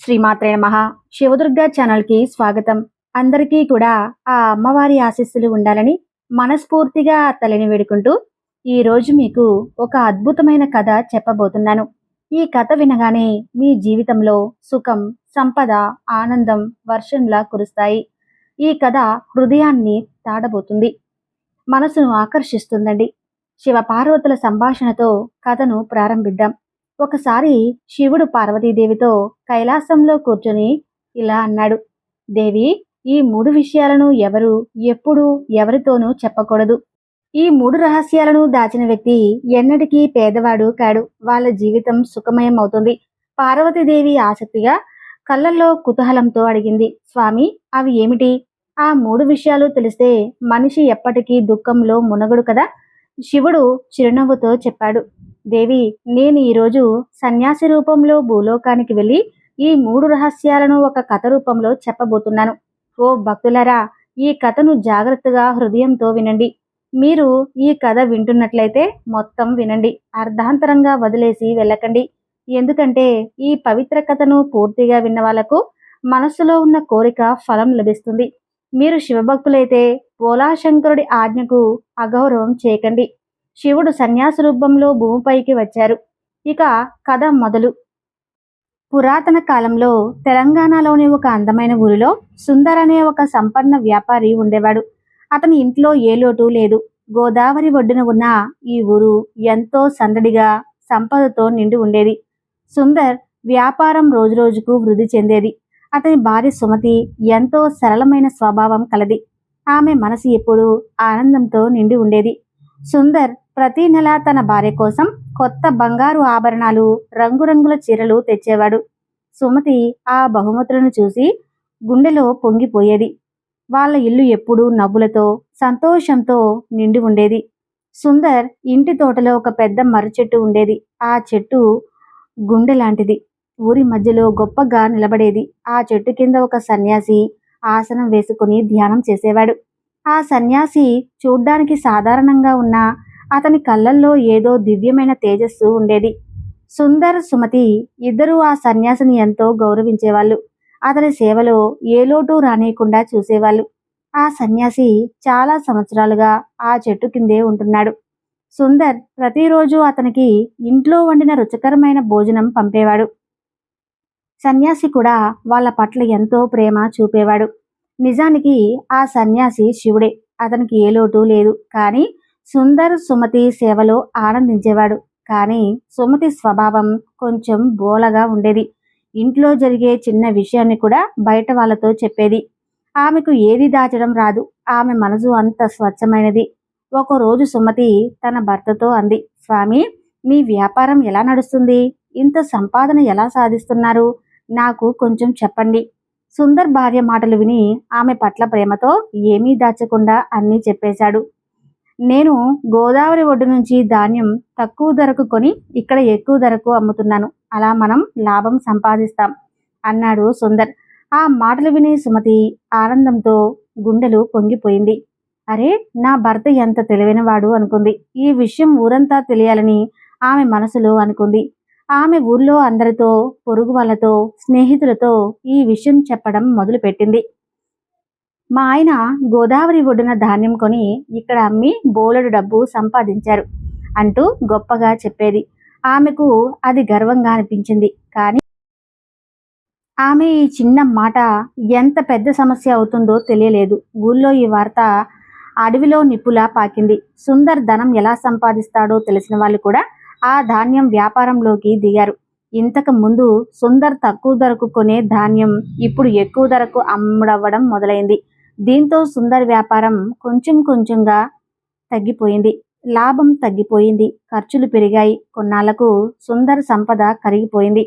శ్రీమాత్రే నమ. శివదుర్గ ఛానల్కి స్వాగతం. అందరికీ కూడా ఆ అమ్మవారి ఆశీస్సులు ఉండాలని మనస్ఫూర్తిగా తలని వేడుకుంటూ ఈ రోజు మీకు ఒక అద్భుతమైన కథ చెప్పబోతున్నాను. ఈ కథ వినగానే మీ జీవితంలో సుఖం సంపద ఆనందం వర్షంలా కురుస్తాయి. ఈ కథ హృదయాన్ని తాడబోతుంది. మనసును ఆకర్షిస్తుందండి. శివ పార్వతుల సంభాషణతో కథను ప్రారంభిద్దాం. ఒకసారి శివుడు పార్వతీదేవితో కైలాసంలో కూర్చొని ఇలా అన్నాడు దేవి ఈ మూడు విషయాలను ఎవరు ఎప్పుడు ఎవరితోనూ చెప్పకూడదు. ఈ మూడు రహస్యాలను దాచిన వ్యక్తి ఎన్నటికీ పేదవాడు కాడు. వాళ్ళ జీవితం సుఖమయం అవుతుంది పార్వతీదేవి ఆసక్తిగా కళ్ళల్లో కుతూహలంతో అడిగింది స్వామి అవి ఏమిటి? ఆ మూడు విషయాలు తెలిస్తే మనిషి ఎప్పటికీ దుఃఖంలో మునగడు కదా? శివుడు చిరునవ్వుతో చెప్పాడు దేవి నేను ఈరోజు సన్యాసి రూపంలో భూలోకానికి వెళ్ళి ఈ మూడు రహస్యాలను ఒక కథ రూపంలో చెప్పబోతున్నాను. ఓ భక్తులరా ఈ కథను జాగ్రత్తగా హృదయంతో వినండి. మీరు ఈ కథ వింటున్నట్లయితే మొత్తం వినండి. అర్ధాంతరంగా వదిలేసి వెళ్ళకండి. ఎందుకంటే ఈ పవిత్ర కథను పూర్తిగా విన్న వాళ్ళకు మనస్సులో ఉన్న కోరిక ఫలం లభిస్తుంది. మీరు శివభక్తులైతే పోలాశంకరుడి ఆజ్ఞకు అగౌరవం చేయకండి. శివుడు సన్యాస రూపంలో భూమిపైకి వచ్చారు. ఇక కథ మొదలు. పురాతన కాలంలో తెలంగాణలోని ఒక అందమైన ఊరిలో సుందర్ అనే ఒక సంపన్న వ్యాపారి ఉండేవాడు. అతని ఇంట్లో ఏ లోటు లేదు. గోదావరి ఒడ్డున ఉన్న ఈ ఊరు ఎంతో సందడిగా సంపదతో నిండి ఉండేది. సుందర్ వ్యాపారం రోజురోజుకు వృద్ధి చెందేది. అతని భార్య సుమతి ఎంతో సరళమైన స్వభావం కలది. ఆమె మనసు ఎప్పుడూ ఆనందంతో నిండి ఉండేది. సుందర్ ప్రతి నెల తన భార్య కోసం కొత్త బంగారు ఆభరణాలు రంగురంగుల చీరలు తెచ్చేవాడు. సుమతి ఆ బహుమతులను చూసి గుండెలో పొంగిపోయేది. వాళ్ళ ఇల్లు ఎప్పుడూ నవ్వులతో సంతోషంతో నిండి ఉండేది. సుందర్ ఇంటి తోటలో ఒక పెద్ద మర్రి చెట్టు ఉండేది. ఆ చెట్టు గుండె లాంటిది ఊరి మధ్యలో గొప్పగా నిలబడేది. ఆ చెట్టు కింద ఒక సన్యాసి ఆసనం వేసుకుని ధ్యానం చేసేవాడు. ఆ సన్యాసి చూడ్డానికి సాధారణంగా ఉన్న అతని కళ్ళల్లో ఏదో దివ్యమైన తేజస్సు ఉండేది. సుందర్ సుమతి ఇద్దరూ ఆ సన్యాసిని ఎంతో గౌరవించేవాళ్ళు. అతని సేవలో ఏ లోటు రానియకుండా చూసేవాళ్ళు. ఆ సన్యాసి చాలా సంవత్సరాలుగా ఆ చెట్టు కిందే ఉంటున్నాడు. సుందర్ ప్రతిరోజు అతనికి ఇంట్లో వండిన రుచికరమైన భోజనం పంపేవాడు. సన్యాసి కూడా వాళ్ళ పట్ల ఎంతో ప్రేమ చూపేవాడు. నిజానికి ఆ సన్యాసి శివుడే. అతనికి ఏ లోటు లేదు. కానీ సుందర్ సుమతి సేవలో ఆనందించేవాడు. కానీ సుమతి స్వభావం కొంచెం బోలగా ఉండేది. ఇంట్లో జరిగే చిన్న విషయాన్ని కూడా బయట వాళ్ళతో చెప్పేది. ఆమెకు ఏది దాచడం రాదు. ఆమె మనసు అంత స్వచ్ఛమైనది. ఒకరోజు సుమతి తన భర్తతో అంది స్వామి మీ వ్యాపారం ఎలా నడుస్తుంది? ఇంత సంపాదన ఎలా సాధిస్తున్నారు? నాకు కొంచెం చెప్పండి. సుందర్ భార్య మాటలు విని ఆమె పట్ల ప్రేమతో ఏమీ దాచకుండా అన్నీ చెప్పేశాడు. నేను గోదావరి ఒడ్డు నుంచి ధాన్యం తక్కువ ధరకు కొని ఇక్కడ ఎక్కువ ధరకు అమ్ముతున్నాను. అలా మనం లాభం సంపాదిస్తాం అన్నాడు సుందర్. ఆ మాటలు విని సుమతి ఆనందంతో గుండెలు పొంగిపోయింది. అరే నా భర్త ఎంత తెలివైనవాడు అనుకుంది. ఈ విషయం ఊరంతా తెలియాలని ఆమె మనసులో అనుకుంది. ఆమె ఊర్లో అందరితో పొరుగు వాళ్ళతో స్నేహితులతో ఈ విషయం చెప్పడం మొదలుపెట్టింది. మా ఆయన గోదావరి ఒడ్డున ధాన్యం కొని ఇక్కడ అమ్మి బోలెడు డబ్బు సంపాదించారు అంటూ గొప్పగా చెప్పేది. ఆమెకు అది గర్వంగా అనిపించింది. కానీ ఆమె ఈ చిన్న మాట ఎంత పెద్ద సమస్య అవుతుందో తెలియలేదు. ఊళ్ళో ఈ వార్త అడవిలో నిప్పులా పాకింది. సుందర్ ధనం ఎలా సంపాదిస్తాడో తెలిసిన వాళ్ళు కూడా ఆ ధాన్యం వ్యాపారంలోకి దిగారు. ఇంతకు ముందు సుందర్ తక్కువ ధరకు కొనే ధాన్యం ఇప్పుడు ఎక్కువ ధరకు అమ్ముడవ్వడం మొదలైంది. దీంతో సుందర్ వ్యాపారం కొంచెం కొంచెంగా తగ్గిపోయింది. లాభం తగ్గిపోయింది. ఖర్చులు పెరిగాయి. కొన్నాళ్ళకు సుందర్ సంపద కరిగిపోయింది.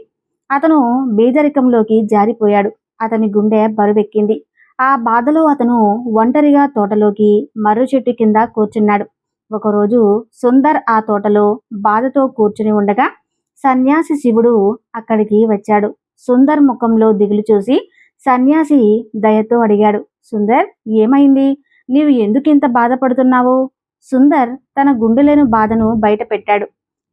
అతను బీదరికంలోకి జారిపోయాడు. అతని గుండె బరువెక్కింది. ఆ బాధలో అతను ఒంటరిగా తోటలోకి మర్రి చెట్టు కింద కూర్చున్నాడు. ఒకరోజు సుందర్ ఆ తోటలో బాధతో కూర్చుని ఉండగా సన్యాసి శివుడు అక్కడికి వచ్చాడు. సుందర్ ముఖంలో దిగులు చూసి సన్యాసి దయతో అడిగాడు. సుందర్ ఏమైంది? నీవు ఎందుకింత బాధపడుతున్నావు? సుందర్ తన గుండెలేని బాధను బయట పెట్టాడు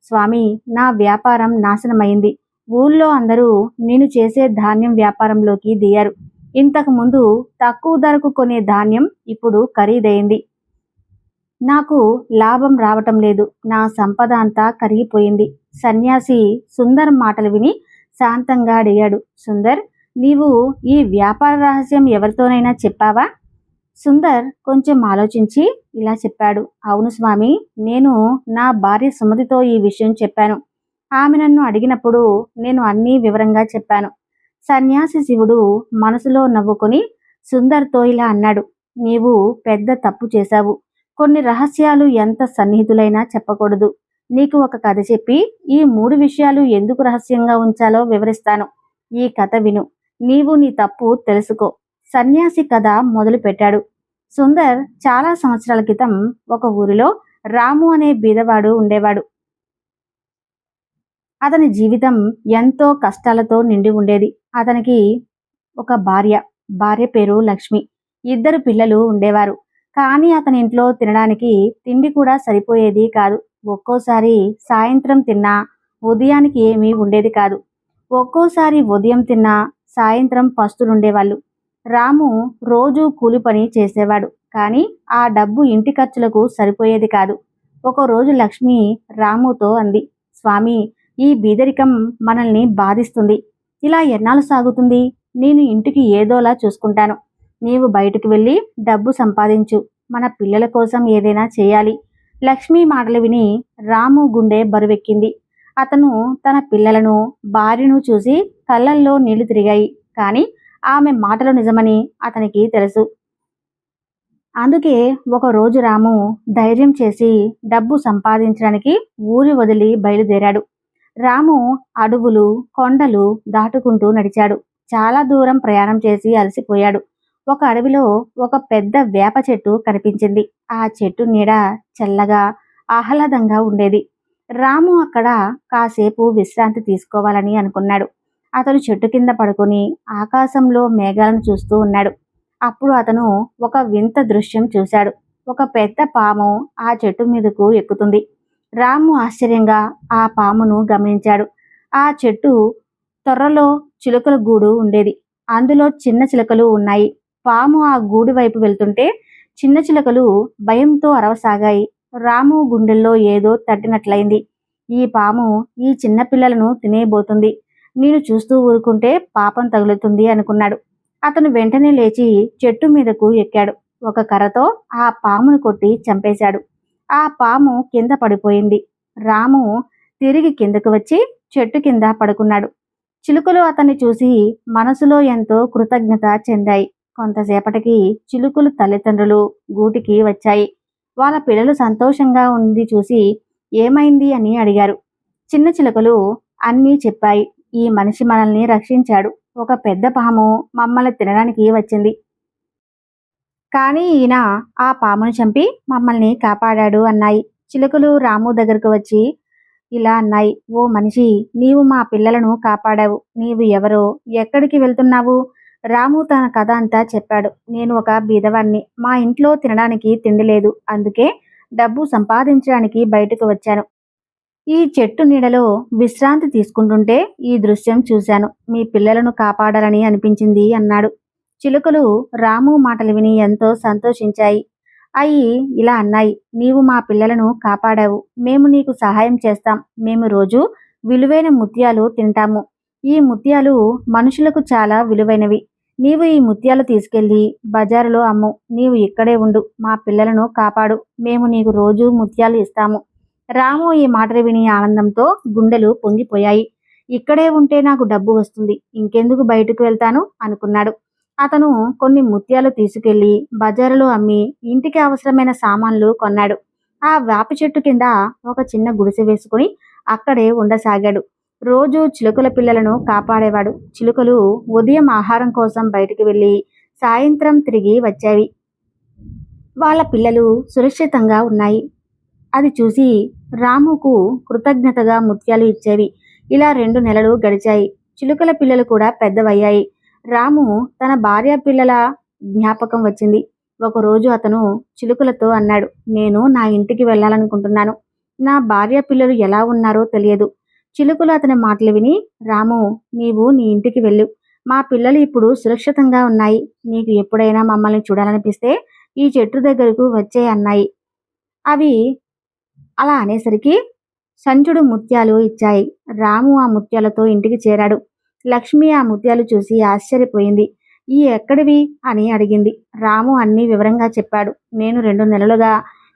స్వామి నా వ్యాపారం నాశనమైంది. ఊళ్ళో అందరూ నేను చేసే ధాన్యం వ్యాపారంలోకి దిగారు. ఇంతకు ముందు తక్కువ ధరకు కొనే ధాన్యం ఇప్పుడు ఖరీదైంది. నాకు లాభం రావటం లేదు. నా సంపద అంతా కరిగిపోయింది. సన్యాసి సుందర్ మాటలు విని శాంతంగా అడిగాడు. సుందర్ నీవు ఈ వ్యాపార రహస్యం ఎవరితోనైనా చెప్పావా? సుందర్ కొంచెం ఆలోచించి ఇలా చెప్పాడు. అవును స్వామి నేను నా భార్య సుమతితో ఈ విషయం చెప్పాను. ఆమె నన్ను అడిగినప్పుడు నేను అన్నీ వివరంగా చెప్పాను. సన్యాసి శివుడు మనసులో నవ్వుకొని సుందర్తో ఇలా అన్నాడు. నీవు పెద్ద తప్పు చేశావు. కొన్ని రహస్యాలు ఎంత సన్నిహితులైనా చెప్పకూడదు. నీకు ఒక కథ చెప్పి ఈ మూడు విషయాలు ఎందుకు రహస్యంగా ఉంచాలో వివరిస్తాను. ఈ కథ విను. నీవు నీ తప్పు తెలుసుకో. సన్యాసి కథ మొదలు పెట్టాడు సుందర్ చాలా సంవత్సరాల క్రితం ఒక ఊరిలో రాము అనే బీదవాడు ఉండేవాడు. అతని జీవితం ఎంతో కష్టాలతో నిండి ఉండేది. అతనికి ఒక భార్య భార్య పేరు లక్ష్మి. ఇద్దరు పిల్లలు ఉండేవారు. కానీ అతని ఇంట్లో తినడానికి తిండి కూడా సరిపోయేది కాదు. ఒక్కోసారి సాయంత్రం తిన్నా ఉదయానికి ఏమీ ఉండేది కాదు. ఒక్కోసారి ఉదయం తిన్నా సాయంత్రం పస్తులుండేవాళ్ళు. రాము రోజు కూలి పని చేసేవాడు. కానీ ఆ డబ్బు ఇంటి ఖర్చులకు సరిపోయేది కాదు. ఒకరోజు లక్ష్మి రాముతో అంది స్వామి ఈ బీదరికం మనల్ని బాధిస్తుంది. ఇలా ఎన్నాళ్ళు సాగుతుంది? నేను ఇంటికి ఏదోలా చూసుకుంటాను. నీవు బయటకు వెళ్ళి డబ్బు సంపాదించు. మన పిల్లల కోసం ఏదైనా చేయాలి. లక్ష్మి మాటలు విని రాము గుండె బరువెక్కింది. అతను తన పిల్లలను భార్యను చూసి కళ్ళల్లో నీళ్ళు తిరిగాయి. కానీ ఆమె మాటలు నిజమని అతనికి తెలుసు. అందుకే ఒక రోజు రాము ధైర్యం చేసి డబ్బు సంపాదించడానికి ఊరి వదిలి బయలుదేరాడు. రాము అడవులు కొండలు దాటుకుంటూ నడిచాడు. చాలా దూరం ప్రయాణం చేసి అలసిపోయాడు. ఒక అడవిలో ఒక పెద్ద వేప చెట్టు కనిపించింది. ఆ చెట్టు నీడ చల్లగా ఆహ్లాదంగా ఉండేది. రాము అక్కడ కాసేపు విశ్రాంతి తీసుకోవాలని అనుకున్నాడు. అతను చెట్టు కింద పడుకొని ఆకాశంలో మేఘాలను చూస్తూ ఉన్నాడు. అప్పుడు అతను ఒక వింత దృశ్యం చూశాడు. ఒక పెద్ద పాము ఆ చెట్టు మీదకు ఎక్కుతుంది. రాము ఆశ్చర్యంగా ఆ పామును గమనించాడు. ఆ చెట్టు తొర్రలో చిలుకల గూడు ఉండేది. అందులో చిన్న చిలుకలు ఉన్నాయి. పాము ఆ గూడు వైపు వెళ్తుంటే చిన్న చిలుకలు భయంతో అరవసాగాయి. రాము గుండెల్లో ఏదో తట్టినట్లయింది. ఈ పాము ఈ చిన్న పిల్లలను తినేయబోతుంది. నేను చూస్తూ ఊరుకుంటే పాపం తగులుతుంది అనుకున్నాడు. అతను వెంటనే లేచి చెట్టు మీదకు ఎక్కాడు. ఒక కర్రతో ఆ పామును కొట్టి చంపేశాడు. ఆ పాము కింద పడిపోయింది. రాము తిరిగి కిందకు వచ్చి చెట్టు కింద పడుకున్నాడు. చిలుకలు అతన్ని చూసి మనసులో ఎంతో కృతజ్ఞత చెందాయి. కొంతసేపటికి చిలుకలు తల్లిదండ్రులు గూటికి వచ్చాయి. వాళ్ళ పిల్లలు సంతోషంగా ఉంది చూసి ఏమైంది అని అడిగారు. చిన్న చిలుకలు అన్నీ చెప్పాయి. ఈ మనిషి మనల్ని రక్షించాడు. ఒక పెద్ద పాము మమ్మల్ని తినడానికి వచ్చింది. కానీ ఈయన ఆ పామును చంపి మమ్మల్ని కాపాడాడు అన్నాయి. చిలుకలు రాము దగ్గరకు వచ్చి ఇలా అన్నాయి. ఓ మనిషి నీవు మా పిల్లలను కాపాడావు. నీవు ఎవరో? ఎక్కడికి వెళ్తున్నావు? రాము తన కథ అంతా చెప్పాడు. నేను ఒక బీదవాణ్ణి. మా ఇంట్లో తినడానికి తిండి లేదు. అందుకే డబ్బు సంపాదించడానికి బయటకు వచ్చాను. ఈ చెట్టు నీడలో విశ్రాంతి తీసుకుంటుంటే ఈ దృశ్యం చూశాను. మీ పిల్లలను కాపాడాలని అనిపించింది అన్నాడు. చిలుకలు రాము మాటలు విని ఎంతో సంతోషించాయి. అయి ఇలా అన్నాయి. నీవు మా పిల్లలను కాపాడావు. మేము నీకు సహాయం చేస్తాం. మేము రోజు విలువైన ముత్యాలు తింటాము. ఈ ముత్యాలు మనుషులకు చాలా విలువైనవి. నీవు ఈ ముత్యాలు తీసుకెళ్ళి బజారులో అమ్ము. నీవు ఇక్కడే ఉండు. మా పిల్లలను కాపాడు. మేము నీకు రోజు ముత్యాలు ఇస్తాము. రాము ఈ మాటలు విని ఆనందంతో గుండెలు పొంగిపోయాయి. ఇక్కడే ఉంటే నాకు డబ్బు వస్తుంది. ఇంకెందుకు బయటకు వెళ్తాను? అనుకున్నాడు. అతను కొన్ని ముత్యాలు తీసుకెళ్ళి బజారులో అమ్మి ఇంటికి అవసరమైన సామాన్లు కొన్నాడు. ఆ వేప చెట్టు కింద ఒక చిన్న గుడిసె వేసుకుని అక్కడే ఉండసాగాడు. రోజు చిలుకల పిల్లలను కాపాడేవాడు. చిలుకలు ఉదయం ఆహారం కోసం బయటికి వెళ్ళి సాయంత్రం తిరిగి వచ్చేవి. వాళ్ళ పిల్లలు సురక్షితంగా ఉన్నాయి. అది చూసి రాముకు కృతజ్ఞతగా ముత్యాలు ఇచ్చేవి. ఇలా రెండు నెలలు గడిచాయి. చిలుకల పిల్లలు కూడా పెద్దవయ్యాయి. రాము తన భార్య పిల్లల జ్ఞాపకం వచ్చింది. ఒకరోజు అతను చిలుకలతో అన్నాడు నేను నా ఇంటికి వెళ్ళాలనుకుంటున్నాను. నా భార్య పిల్లలు ఎలా ఉన్నారో తెలియదు. చిలుకలు అతని మాటలు విని రాము నీవు నీ ఇంటికి వెళ్ళు. మా పిల్లలు ఇప్పుడు సురక్షితంగా ఉన్నాయి. నీకు ఎప్పుడైనా మమ్మల్ని చూడాలనిపిస్తే ఈ చెట్టు దగ్గరకు వచ్చే అన్నాయి. అవి అలా అనేసరికి సంచుడు ముత్యాలు ఇచ్చాయి. రాము ఆ ముత్యాలతో ఇంటికి చేరాడు. లక్ష్మి ఆ ముత్యాలు చూసి ఆశ్చర్యపోయింది. ఈ ఎక్కడివి? అని అడిగింది. రాము అన్ని వివరంగా చెప్పాడు. నేను రెండు నెలలుగా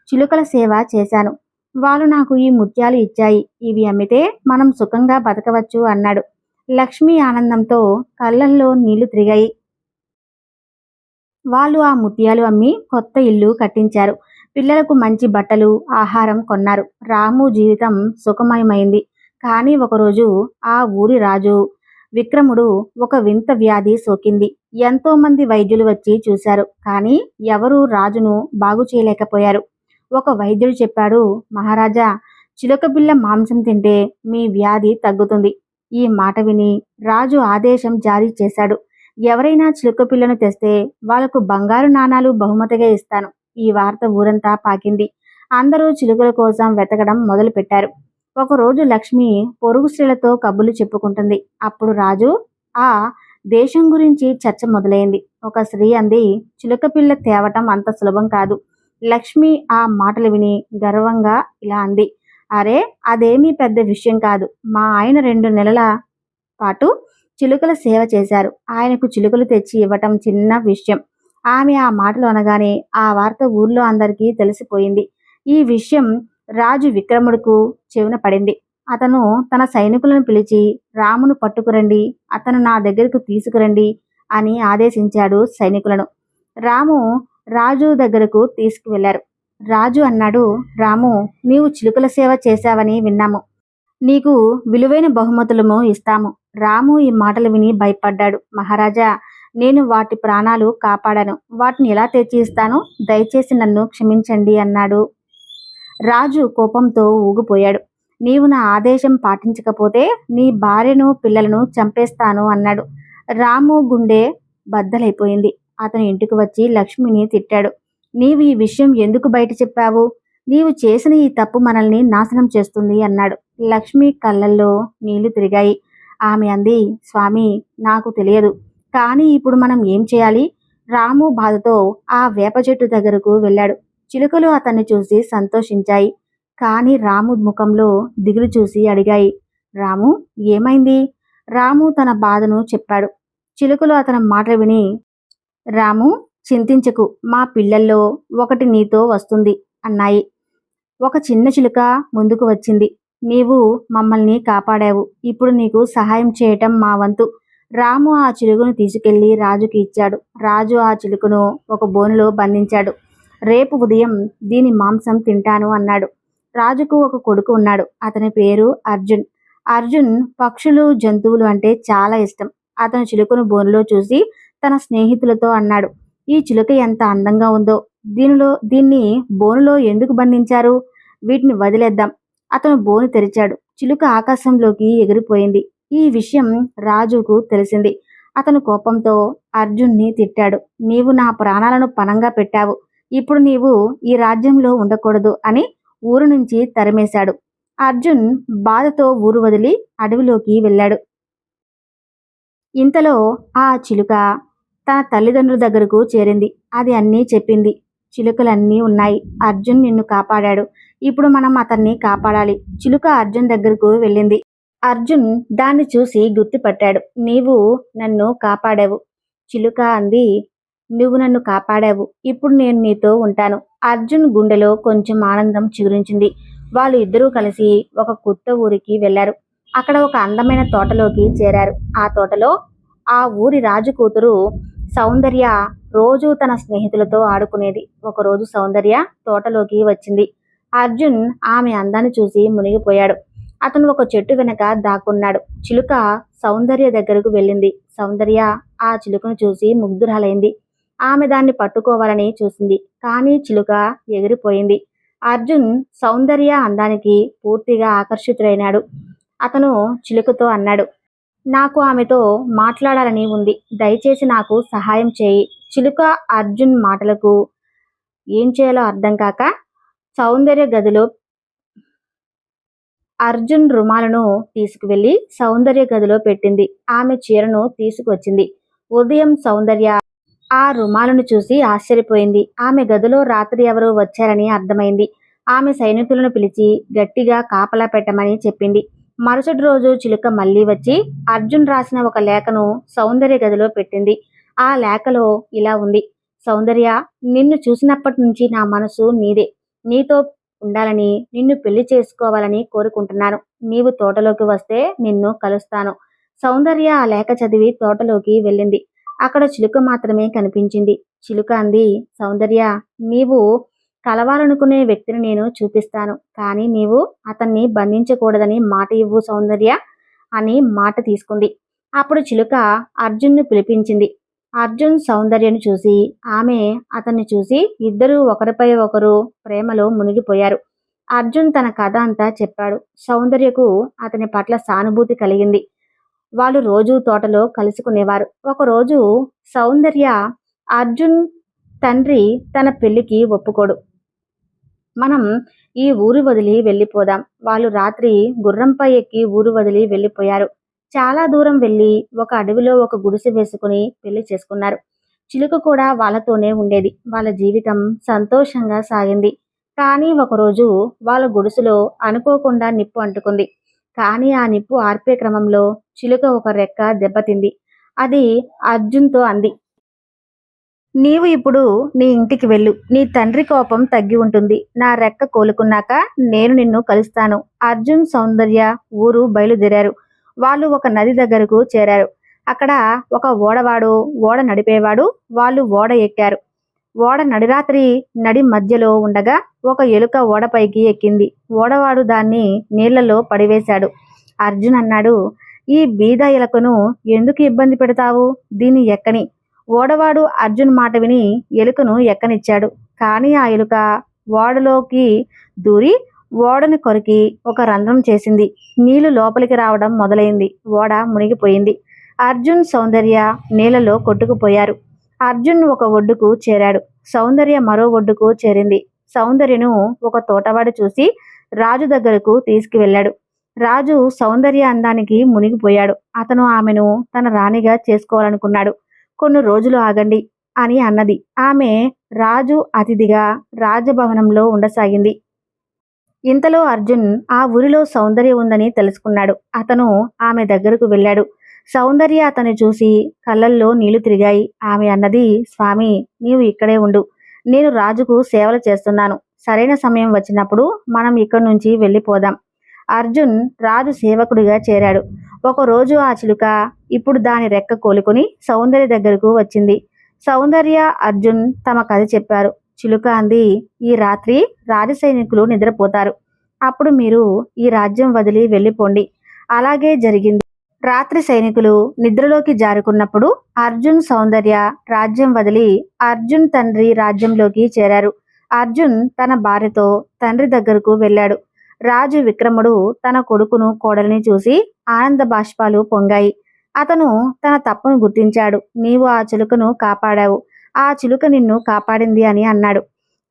చిలుకల సేవ చేశాను. వాళ్ళు నాకు ఈ ముత్యాలు ఇచ్చాయి. ఇవి అమ్మితే మనం సుఖంగా బతకవచ్చు అన్నాడు. లక్ష్మి ఆనందంతో కళ్ళల్లో నీళ్ళు తిరిగాయి. వాళ్ళు ఆ ముత్యాలు అమ్మి కొత్త ఇల్లు కట్టించారు. పిల్లలకు మంచి బట్టలు ఆహారం కొన్నారు. రాము జీవితం సుఖమయమైంది. కానీ ఒకరోజు ఆ ఊరి రాజు విక్రముడు ఒక వింత వ్యాధి సోకింది. ఎంతో మంది వైద్యులు వచ్చి చూశారు. కానీ ఎవరూ రాజును బాగు చేయలేకపోయారు. ఒక వైద్యుడు చెప్పాడు మహారాజా చిలుక పిల్ల మాంసం తింటే మీ వ్యాధి తగ్గుతుంది. ఈ మాట విని రాజు ఆదేశం జారీ చేశాడు. ఎవరైనా చిలుక పిల్లను తెస్తే వాళ్ళకు బంగారు నాణాలు బహుమతిగా ఇస్తాను. ఈ వార్త ఊరంతా పాకింది. అందరూ చిలుకల కోసం వెతకడం మొదలుపెట్టారు. ఒకరోజు లక్ష్మి పొరుగు స్త్రీలతో కబుర్లు చెప్పుకుంటుంది. అప్పుడు రాజు ఆ దేశం గురించి చర్చ మొదలైంది. ఒక స్త్రీ అంది చిలుక పిల్ల తేవటం అంత సులభం కాదు. లక్ష్మి ఆ మాటలు విని గర్వంగా ఇలా అంది. అరే అదేమీ పెద్ద విషయం కాదు. మా ఆయన రెండు నెలల పాటు చిలుకల సేవ చేశారు. ఆయనకు చిలుకలు తెచ్చి ఇవ్వటం చిన్న విషయం. ఆమె ఆ మాటలు అనగానే ఆ వార్త ఊర్లో అందరికీ తెలిసిపోయింది. ఈ విషయం రాజు విక్రముడుకు చెవిన పడింది. అతను తన సైనికులను పిలిచి రామును పట్టుకురండి. అతను నా దగ్గరకు తీసుకురండి అని ఆదేశించాడు సైనికులను. రాము రాజు దగ్గరకు తీసుకువెళ్ళారు రాజు అన్నాడు రాము నీవు చిలుకల సేవ చేశావని విన్నాము. నీకు విలువైన బహుమతులము ఇస్తాము. రాము ఈ మాటలు విని భయపడ్డాడు. మహారాజా నేను వాటి ప్రాణాలు కాపాడాను. వాటిని ఎలా తెచ్చి ఇస్తాను? దయచేసి నన్ను క్షమించండి అన్నాడు. రాజు కోపంతో ఊగిపోయాడు. నీవు నా ఆదేశం పాటించకపోతే నీ భార్యను పిల్లలను చంపేస్తాను అన్నాడు. రాము గుండె బద్దలైపోయింది. అతను ఇంటికి వచ్చి లక్ష్మిని తిట్టాడు. నీవు ఈ విషయం ఎందుకు బయట చెప్పావు? నీవు చేసిన ఈ తప్పు మనల్ని నాశనం చేస్తుంది అన్నాడు. లక్ష్మి కళ్ళల్లో నీళ్ళు తిరిగాయి. ఆమె అంది స్వామి నాకు తెలియదు. కానీ ఇప్పుడు మనం ఏం చేయాలి? రాము బాధతో ఆ వేప చెట్టు దగ్గరకు వెళ్ళాడు. చిలుకలు అతన్ని చూసి సంతోషించాయి. కానీ రాము ముఖంలో దిగులు చూసి అడిగాయి రాము ఏమైంది? రాము తన బాధను చెప్పాడు. చిలుకలు అతని మాటలు విని రాము చింతించకు మా పిల్లల్లో ఒకటి నీతో వస్తుంది అన్నాయి. ఒక చిన్న చిలుక ముందుకు వచ్చింది. నీవు మమ్మల్ని కాపాడావు. ఇప్పుడు నీకు సహాయం చేయటం మా వంతు రాము ఆ చిలుకను తీసుకెళ్ళి రాజుకి ఇచ్చాడు. రాజు ఆ చిలుకను ఒక బోనులో బంధించాడు. రేపు ఉదయం దీని మాంసం తింటాను అన్నాడు. రాజుకు ఒక కొడుకు ఉన్నాడు. అతని పేరు అర్జున్. అర్జున్ పక్షులు జంతువులు అంటే చాలా ఇష్టం. అతను చిలుకను బోనులో చూసి తన స్నేహితులతో అన్నాడు. ఈ చిలుక ఎంత అందంగా ఉందో. దీనిలో దీన్ని బోనులో ఎందుకు బంధించారు? వీటిని వదిలేద్దాం. అతను బోను తెరిచాడు. చిలుక ఆకాశంలోకి ఎగిరిపోయింది. ఈ విషయం రాజుకు తెలిసింది. అతను కోపంతో అర్జున్ని తిట్టాడు. నీవు నా ప్రాణాలను పనంగా పెట్టావు. ఇప్పుడు నీవు ఈ రాజ్యంలో ఉండకూడదు అని ఊరు నుంచి తరిమేశాడు. అర్జున్ బాధతో ఊరు వదిలి అడవిలోకి వెళ్ళాడు. ఇంతలో ఆ చిలుక తన తల్లిదండ్రుల దగ్గరకు చేరింది. అది అన్నీ చెప్పింది. చిలుకలన్నీ ఉన్నాయి. అర్జున్ నిన్ను కాపాడాడు. ఇప్పుడు మనం అతన్ని కాపాడాలి. చిలుక అర్జున్ దగ్గరకు వెళ్ళింది. అర్జున్ దాన్ని చూసి గుర్తుపట్టాడు. నీవు నన్ను కాపాడావు. చిలుక అంది నువ్వు నన్ను కాపాడావు. ఇప్పుడు నేను నీతో ఉంటాను. అర్జున్ గుండెలో కొంచెం ఆనందం చిగురించింది. వాళ్ళు ఇద్దరూ కలిసి ఒక కొత్త ఊరికి వెళ్ళారు అక్కడ ఒక అందమైన తోటలోకి చేరారు. ఆ తోటలో ఆ ఊరి రాజు కూతురు సౌందర్య రోజు తన స్నేహితులతో ఆడుకునేది. ఒకరోజు సౌందర్య తోటలోకి వచ్చింది. అర్జున్ ఆమె అందాన్ని చూసి మునిగిపోయాడు. అతను ఒక చెట్టు వెనక దాక్కున్నాడు. చిలుక సౌందర్య దగ్గరకు వెళ్ళింది. సౌందర్య ఆ చిలుకను చూసి ముగ్ధురాలైంది. ఆమె దాన్ని పట్టుకోవాలని చూసింది. కానీ చిలుక ఎగిరిపోయింది. అర్జున్ సౌందర్య అందానికి పూర్తిగా ఆకర్షితుడైనాడు. అతను చిలుకతో అన్నాడు నాకు ఆమెతో మాట్లాడాలని ఉంది. దయచేసి నాకు సహాయం చేయి. చిలుక అర్జున్ మాటలకు ఏం చేయాలో అర్థం కాక సౌందర్య గదిలో అర్జున్ రుమాలను తీసుకువెళ్ళి సౌందర్య గదిలో పెట్టింది. ఆమె చీరను తీసుకువచ్చింది. ఉదయం సౌందర్య ఆ రుమాలను చూసి ఆశ్చర్యపోయింది. ఆమె గదిలో రాత్రి ఎవరో వచ్చారని అర్థమైంది. ఆమె సైనికులను పిలిచి గట్టిగా కాపలా పెట్టమని చెప్పింది. మరుసటి రోజు చిలుక మళ్ళీ వచ్చి అర్జున్ రాసిన ఒక లేఖను సౌందర్య గదిలో పెట్టింది. ఆ లేఖలో ఇలా ఉంది. సౌందర్య నిన్ను చూసినప్పటి నుంచి నా మనసు నీదే. నీతో ఉండాలని నిన్ను పెళ్ళి చేసుకోవాలని కోరుకుంటున్నాను. నీవు తోటలోకి వస్తే నిన్ను కలుస్తాను. సౌందర్య ఆ లేఖ చదివి తోటలోకి వెళ్ళింది. అక్కడ చిలుక మాత్రమే కనిపించింది. చిలుక అంది సౌందర్య నీవు కలవాలనుకునే వ్యక్తిని నేను చూపిస్తాను. కానీ నీవు అతన్ని బంధించకూడదని మాట ఇవ్వు సౌందర్య అని మాట తీసుకుంది. అప్పుడు చిలుక అర్జున్ను పిలిపించింది. అర్జున్ సౌందర్యను చూసి ఆమె అతన్ని చూసి ఇద్దరూ ఒకరిపై ఒకరు ప్రేమలో మునిగిపోయారు. అర్జున్ తన కథ అంతా చెప్పాడు. సౌందర్యకు అతని పట్ల సానుభూతి కలిగింది. వాళ్ళు రోజు తోటలో కలుసుకునేవారు. ఒకరోజు సౌందర్య అర్జున్ తండ్రి తన పెళ్ళికి ఒప్పుకోడు. మనం ఈ ఊరు వదిలి వెళ్ళిపోదాం. వాళ్ళు రాత్రి గుర్రంపై ఎక్కి ఊరు వదిలి వెళ్ళిపోయారు. చాలా దూరం వెళ్ళి ఒక అడవిలో ఒక గుడిసె వేసుకుని పెళ్ళి చేసుకున్నారు. చిలుక కూడా వాళ్ళతోనే ఉండేది. వాళ్ళ జీవితం సంతోషంగా సాగింది. కానీ ఒకరోజు వాళ్ళ గుడిసెలో అనుకోకుండా నిప్పు అంటుకుంది. కానీ ఆ నిప్పు ఆర్పే క్రమంలో చిలుక ఒక రెక్క దెబ్బతింది. అది అర్జున్తో అంది. నీవు ఇప్పుడు నీ ఇంటికి వెళ్ళు. నీ తండ్రి కోపం తగ్గి ఉంటుంది. నా రెక్క కోలుకున్నాక నేను నిన్ను కలుస్తాను. అర్జున్ సౌందర్య ఊరు బయలుదేరారు. వాళ్ళు ఒక నది దగ్గరకు చేరారు. అక్కడ ఒక ఓడవాడు ఓడ నడిపేవాడు వాళ్ళు ఓడ ఎక్కారు. ఓడ నడిరాత్రి నడి మధ్యలో ఉండగా ఒక ఎలుక ఓడపైకి ఎక్కింది. ఓడవాడు దాన్ని నీళ్ళలో పడివేశాడు. అర్జున్ అన్నాడు ఈ బీద ఎలుకను ఎందుకు ఇబ్బంది పెడతావు? దీన్ని ఎక్కని. ఓడవాడు అర్జున్ మాట విని ఎలుకను ఎక్కనిచ్చాడు. కానీ ఆ ఎలుక ఓడలోకి దూరి ఓడని కొరికి ఒక రంధ్రం చేసింది. నీళ్ళు లోపలికి రావడం మొదలైంది. ఓడ మునిగిపోయింది. అర్జున్ సౌందర్య నీళ్ళలో కొట్టుకుపోయారు. అర్జున్ ఒక ఒడ్డుకు చేరాడు. సౌందర్య మరో ఒడ్డుకు చేరింది. సౌందర్యను ఒక తోటవాడు చూసి రాజు దగ్గరకు తీసుకువెళ్ళాడు. రాజు సౌందర్య అందానికి మునిగిపోయాడు. అతను ఆమెను తన రాణిగా చేసుకోవాలనుకున్నాడు. కొన్ని రోజులు ఆగండి అని అన్నది. ఆమె రాజు అతిథిగా రాజభవనంలో ఉండసాగింది. ఇంతలో అర్జున్ ఆ ఊరిలో సౌందర్య ఉందని తెలుసుకున్నాడు. అతను ఆమె దగ్గరకు వెళ్ళాడు. సౌందర్య అతను చూసి కళ్ళల్లో నీళ్ళు తిరిగాయి. ఆమె అన్నది స్వామి నీవు ఇక్కడే ఉండు. నేను రాజుకు సేవలు చేస్తున్నాను. సరైన సమయం వచ్చినప్పుడు మనం ఇక్కడి నుంచి వెళ్ళిపోదాం. అర్జున్ రాజు సేవకుడిగా చేరాడు. ఒకరోజు ఆ చిలుక ఇప్పుడు దాని రెక్క కోలుకొని సౌందర్య దగ్గరకు వచ్చింది. సౌందర్య అర్జున్ తమ కథ చెప్పారు. చిలుక అంది ఈ రాత్రి రాజు సైనికులు నిద్రపోతారు. అప్పుడు మీరు ఈ రాజ్యం వదిలి వెళ్ళిపోండి. అలాగే జరిగింది. రాత్రి సైనికులు నిద్రలోకి జారుకున్నప్పుడు అర్జున్ సౌందర్య రాజ్యం వదిలి అర్జున్ తండ్రి రాజ్యంలోకి చేరారు. అర్జున్ తన భార్యతో తండ్రి దగ్గరకు వెళ్ళాడు. రాజు విక్రముడు తన కొడుకును కోడలిని చూసి ఆనంద బాష్పాలు పొంగాయి. అతను తన తప్పును గుర్తించాడు. నీవు ఆ చిలుకను కాపాడావు. ఆ చిలుక నిన్ను కాపాడింది అని అన్నాడు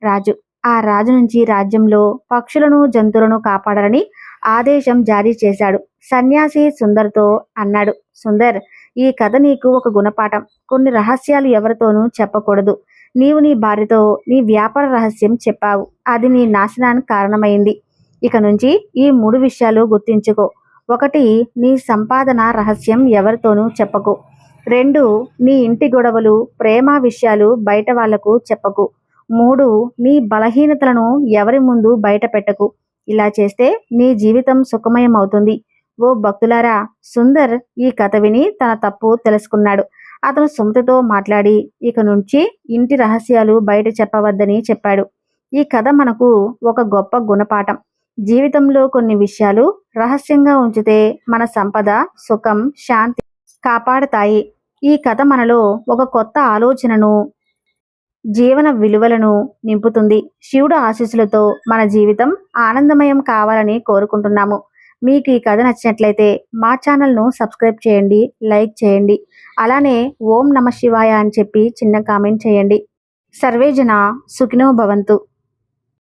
రాజు. ఆ రాజు నుంచి రాజ్యంలో పక్షులను జంతువులను కాపాడాలని ఆదేశం జారీ చేశాడు. సన్యాసి సుందర్తో అన్నాడు సుందర్ ఈ కథ నీకు ఒక గుణపాఠం. కొన్ని రహస్యాలు ఎవరితోనూ చెప్పకూడదు. నీవు నీ భార్యతో నీ వ్యాపార రహస్యం చెప్పావు. అది నీ నాశనానికి కారణమైంది. ఇక నుంచి ఈ మూడు విషయాలు గుర్తించుకో. ఒకటి నీ సంపాదన రహస్యం ఎవరితోనూ చెప్పకు. రెండు నీ ఇంటి గొడవలు ప్రేమ విషయాలు బయట వాళ్ళకు చెప్పకు. మూడు నీ బలహీనతలను ఎవరి ముందు బయట పెట్టకు. ఇలా చేస్తే నీ జీవితం సుఖమయం అవుతుంది ఓ భక్తులారా సుందర్ ఈ కథ విని తన తప్పు తెలుసుకున్నాడు. అతను సుమతితో మాట్లాడి ఇక నుంచి ఇంటి రహస్యాలు బయట చెప్పవద్దని చెప్పాడు. ఈ కథ మనకు ఒక గొప్ప గుణపాఠం. జీవితంలో కొన్ని విషయాలు రహస్యంగా ఉంచితే మన సంపద సుఖం శాంతి కాపాడతాయి. ఈ కథ మనలో ఒక కొత్త ఆలోచనను జీవన విలువలను నింపుతుంది. శివుడు ఆశీస్సులతో మన జీవితం ఆనందమయం కావాలని కోరుకుంటున్నాము. మీకు ఈ కథ నచ్చినట్లయితే మా ఛానల్ను సబ్స్క్రైబ్ చేయండి లైక్ చేయండి. అలానే ఓం నమ శివాయ అని చెప్పి చిన్న కామెంట్ చేయండి. సర్వేజన సుఖినో భవంతు.